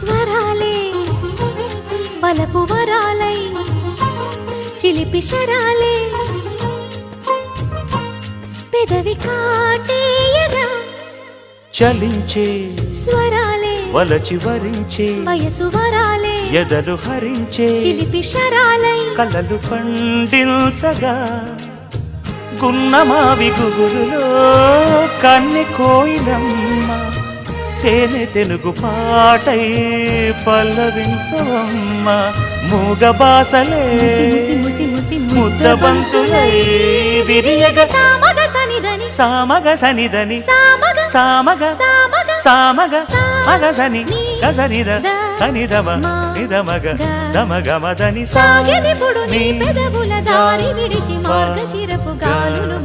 స్వరాలే బలపు వరాలై చిలిపి శరాలే. పెదవి కాటేయగా చలించే స్వరాలే వలచి వరించే వయసు వరాలే. ఎదలు హరించే చిలిపి శరాలై. కలలు పండించగా గున్నమావి గుగురులో కన్నె కోయిలమ్మ. తేనె తెనుగు పాటై పల్లవించవమ్మ. మూగ బాసలే ముద్దబంతులై విరియగ సామగ సనిదని సామగ సనిదని సామగ సామగ మగ సని గసనిద సనిదమ నిదమగ గ. దమగమదని సాగెనిపుడు నీ పెదవుల దారి విడిచి మార్గశిరపు గాలులు